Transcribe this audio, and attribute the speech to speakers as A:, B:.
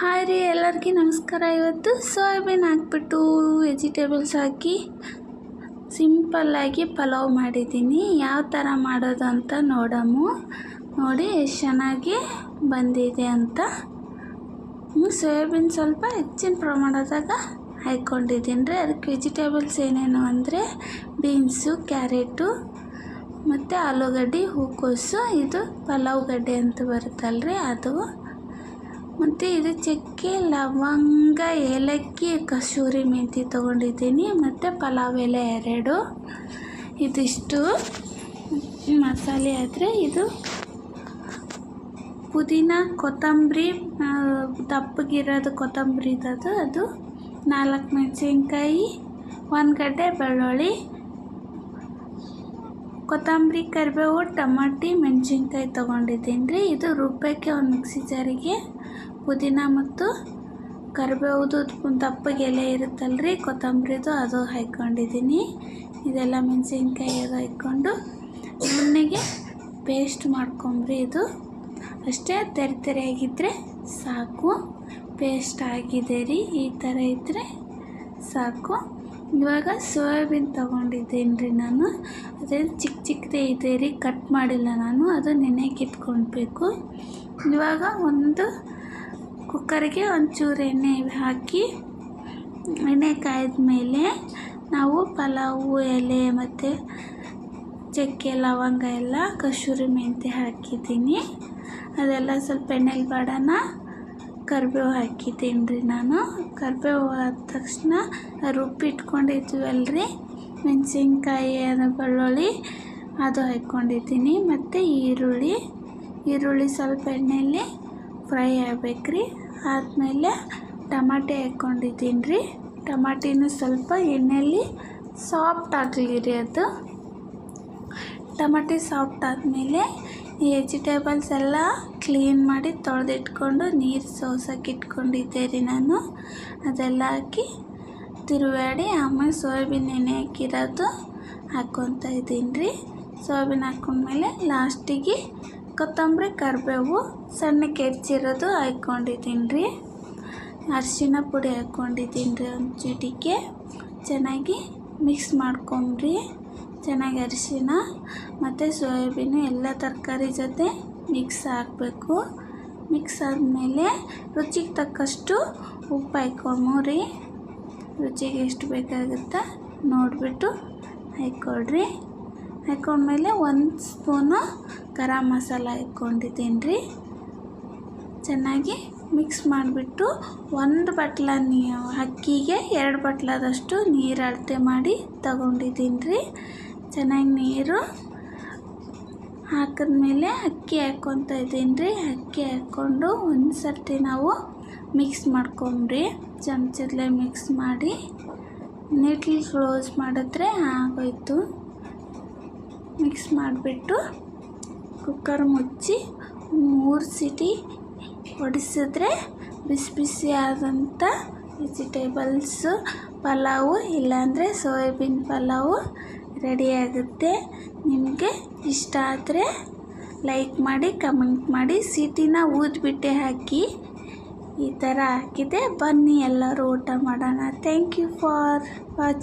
A: Hi ರೀ ಎಲ್ಲರಿಗೂ ನಮಸ್ಕಾರ. ಇವತ್ತು ಸೋಯಾಬೀನ್ ಹಾಕ್ಬಿಟ್ಟು ವೆಜಿಟೇಬಲ್ಸ್ ಹಾಕಿ ಸಿಂಪಲ್ಲಾಗಿ ಪಲಾವ್ ಮಾಡಿದ್ದೀನಿ. ಯಾವ ಥರ ಮಾಡೋದು ಅಂತ ನೋಡಮು. ನೋಡಿ ಎಷ್ಟು ಚೆನ್ನಾಗಿ ಬಂದಿದೆ ಅಂತ. ಸೋಯಾಬೀನ್ ಸ್ವಲ್ಪ ಹೆಚ್ಚಿನ ಪ್ರಮಾಣದಾಗ ಹಾಕ್ಕೊಂಡಿದ್ದೀನಿ ರೀ. ಅದಕ್ಕೆ ವೆಜಿಟೇಬಲ್ಸ್ ಏನೇನು ಅಂದರೆ ಬೀನ್ಸು, ಕ್ಯಾರೆಟು, ಮತ್ತು ಆಲೂಗಡ್ಡೆ, ಹೂಕೋಸು. ಇದು ಪಲಾವ್ ಗಡ್ಡೆ ಅಂತ ಬರುತ್ತಲ್ರಿ. ಅದು ಮತ್ತು ಇದು ಚಕ್ಕೆ, ಲವಂಗ, ಏಲಕ್ಕಿ, ಕಸೂರಿ ಮೆಂತಿ ತೊಗೊಂಡಿದ್ದೀನಿ. ಮತ್ತು ಪಲಾವ್ ಎಲೆ ಎರಡು. ಇದಿಷ್ಟು. ಮಸಾಲೆ ಆದರೆ ಇದು ಪುದೀನ, ಕೊತ್ತಂಬರಿ ದಪ್ಪಗಿರೋದು ಕೊತ್ತಂಬರಿ ಇದ್ದದು ಅದು ನಾಲ್ಕು ಮೆಣಸಿನ್ಕಾಯಿ, ಒಂದು ಗಡ್ಡೆ ಬೆಳ್ಳುಳ್ಳಿ, ಕೊತ್ತಂಬರಿ, ಕರಿಬೇವು, ಟಮಾಟಿ, ಮೆಣಸಿನ್ಕಾಯಿ ತೊಗೊಂಡಿದ್ದೀನಿ ರೀ. ಇದು ರುಬ್ಬಕ್ಕೆ ಒಂದು ಮಿಕ್ಸಿ ಜಾರಿಗೆ. ಪುದೀನ ಮತ್ತು ಕರಿಬೇವ್ದು ದಪ್ಪಗೆ ಎಲೆ ಇರುತ್ತಲ್ರಿ, ಕೊತ್ತಂಬರಿದು ಅದು ಹಾಕ್ಕೊಂಡಿದ್ದೀನಿ ಇದೆಲ್ಲ ಮೆಣಸಿನ್ಕಾಯಿ ಅದು ಹಾಕ್ಕೊಂಡು ನುಣ್ಣಗೆ ಪೇಸ್ಟ್ ಮಾಡ್ಕೊಂಬ್ರಿ ಇದು. ಅಷ್ಟೇ ತೆರೆ ತೆರೆಯಾಗಿದ್ದರೆ ಸಾಕು. ಪೇಸ್ಟ್ ಆಗಿದೆ ರೀ, ಈ ಥರ ಇದ್ದರೆ ಸಾಕು. ಇವಾಗ ಸೋಯಾಬೀನ್ ತೊಗೊಂಡಿದ್ದೀನಿ ರೀ ನಾನು. ಅದೇನು ಚಿಕ್ಕ ಚಿಕ್ಕದೇ ಇದೆ ರೀ ಕಟ್ ಮಾಡಿಲ್ಲ ನಾನು. ಅದು ನೆನೆಗೆ ಇಟ್ಕೊಳ್ಬೇಕು. ಇವಾಗ ಒಂದು ಕುಕ್ಕರ್ಗೆ ಒಂಚೂರು ಎಣ್ಣೆ ಹಾಕಿ, ಎಣ್ಣೆ ಕಾಯ್ದ ಮೇಲೆ ನಾವು ಪಲಾವು, ಎಲೆ ಮತ್ತು ಚಕ್ಕೆ, ಲವಂಗ ಎಲ್ಲ ಕಸೂರಿ ಮೆಂತ್ಯ ಹಾಕಿದ್ದೀನಿ. ಅದೆಲ್ಲ ಸ್ವಲ್ಪ ಎಣ್ಣೆಲಿ ಬಾಡೋಣ ಕರಿಬೇವು ಹಾಕಿದ್ದೀನಿ ರೀ ನಾನು. ಕರ್ಬೇವು ಆದ ತಕ್ಷಣ ರುಬ್ಬಿಟ್ಕೊಂಡಿದ್ವಲ್ರಿ ಮೆಣಸಿನ್ಕಾಯಿ ಅದು ಬೆಳ್ಳುಳ್ಳಿ ಅದು ಹಾಕ್ಕೊಂಡಿದ್ದೀನಿ ಮತ್ತು ಈರುಳ್ಳಿ ಈರುಳ್ಳಿ ಸ್ವಲ್ಪ ಎಣ್ಣೆಯಲ್ಲಿ ಫ್ರೈ ಆಗ್ಬೇಕ್ರಿ. ಆದಮೇಲೆ ಟಮಾಟೆ ಹಾಕ್ಕೊಂಡಿದ್ದೀನಿ ರೀ. ಟಮಾಟಿನೂ ಸ್ವಲ್ಪ ಎಣ್ಣೆಯಲ್ಲಿ ಸಾಫ್ಟ್ ಆಗಲಿ ರೀ ಅದು. ಟಮಾಟೆ ಸಾಫ್ಟ್ ಆದಮೇಲೆ ಈ ವೆಜಿಟೇಬಲ್ಸ್ ಎಲ್ಲ ಕ್ಲೀನ್ ಮಾಡಿ ತೊಳೆದಿಟ್ಕೊಂಡು ನೀರು ಸೋಸಕ್ಕೆ ಇಟ್ಕೊಂಡಿದ್ದೆ ರೀ ನಾನು. ಅದೆಲ್ಲ ಹಾಕಿ ತಿರುವಾಡಿ ಆಮೇಲೆ ಸೋಯಾಬೀನ್ ಎಣ್ಣೆ ಹಾಕಿರೋದು ಹಾಕ್ಕೊತಾ ಇದ್ದೀನಿ ರೀ. ಸೋಯಾಬೀನ್ ಹಾಕ್ಕೊಂಡ್ಮೇಲೆ ಲಾಸ್ಟಿಗೆ ಕೊತ್ತಂಬರಿ ಕರಿಬೇವು ಸಣ್ಣಕ್ಕೆ ಹೆಚ್ಚಿರೋದು ಹಾಕ್ಕೊಂಡಿದ್ದೀನಿ ರೀ ಅರಿಶಿನ ಪುಡಿ ಹಾಕ್ಕೊಂಡಿದ್ದೀನಿ ರೀ ಒಂದು ಚಿಟಿಕೆ ಚೆನ್ನಾಗಿ ಮಿಕ್ಸ್ ಮಾಡ್ಕೊಂಡ್ರಿ. ಚೆನ್ನಾಗಿ ಅರಿಶಿನ ಮತ್ತು ಸೋಯಾಬೀನು ಎಲ್ಲ ತರಕಾರಿ ಜೊತೆ ಮಿಕ್ಸ್ ಹಾಕಬೇಕು. ಮಿಕ್ಸ್ ಆದಮೇಲೆ ರುಚಿಗೆ ತಕ್ಕಷ್ಟು ಉಪ್ಪು ಹಾಕ್ಕೊಂಬರಿ ರುಚಿಗೆ ಎಷ್ಟು ಬೇಕಾಗುತ್ತೆ ನೋಡಿಬಿಟ್ಟು ಹಾಕ್ಕೊಳ್ರಿ ಹಾಕ್ಕೊಂಡ್ಮೇಲೆ ಒಂದು ಸ್ಪೂನು ಗರಂ ಮಸಾಲ ಇಟ್ಕೊಂಡಿದ್ದೀನಿ ರೀ ಚೆನ್ನಾಗಿ ಮಿಕ್ಸ್ ಮಾಡಿಬಿಟ್ಟು ಒಂದು ಬಟ್ಲ ನೀ, ಅಕ್ಕಿಗೆ ಎರಡು ಬಟ್ಲದಷ್ಟು ನೀರು ಅಳತೆ ಮಾಡಿ ತಗೊಂಡಿದ್ದೀನಿ ರೀ ಚೆನ್ನಾಗಿ ನೀರು ಹಾಕಿದ್ಮೇಲೆ ಅಕ್ಕಿ ಹಾಕ್ಕೊತ ಇದ್ದೀನಿ ರೀ ಅಕ್ಕಿ ಹಾಕ್ಕೊಂಡು ಒಂದು ಸರ್ತಿ ನಾವು ಮಿಕ್ಸ್ ಮಾಡ್ಕೊಂಬ್ರಿ ಚಮಚದಲ್ಲೇ ಮಿಕ್ಸ್ ಮಾಡಿ ನೀಟ್ಲಿ ಕ್ಲೋಸ್ ಮಾಡಿದ್ರೆ ಆಗೋಯ್ತು. ಮಿಕ್ಸ್ ಮಾಡಿಬಿಟ್ಟು ಕುಕ್ಕರ್ ಮುಚ್ಚಿ ಮೂರು ಸಿಟಿ ಹೊಡಿಸಿದ್ರೆ ಬಿಸಿ ಬಿಸಿಯಾದಂಥ ವೆಜಿಟೇಬಲ್ಸು, ಪಲಾವು, ಇಲ್ಲಾಂದರೆ ಸೋಯಾಬೀನ್ ಪಲಾವು ರೆಡಿಯಾಗುತ್ತೆ ನಿಮಗೆ ಇಷ್ಟ ಆದರೆ ಲೈಕ್ ಮಾಡಿ, ಕಮೆಂಟ್ ಮಾಡಿ, ಸಿಟಿನ ಊದ್ಬಿಟ್ಟೆ ಹಾಕಿ ಈ ಥರ ಹಾಕಿದೆ ಬನ್ನಿ ಎಲ್ಲರೂ ಊಟ ಮಾಡೋಣ. Thank you for watch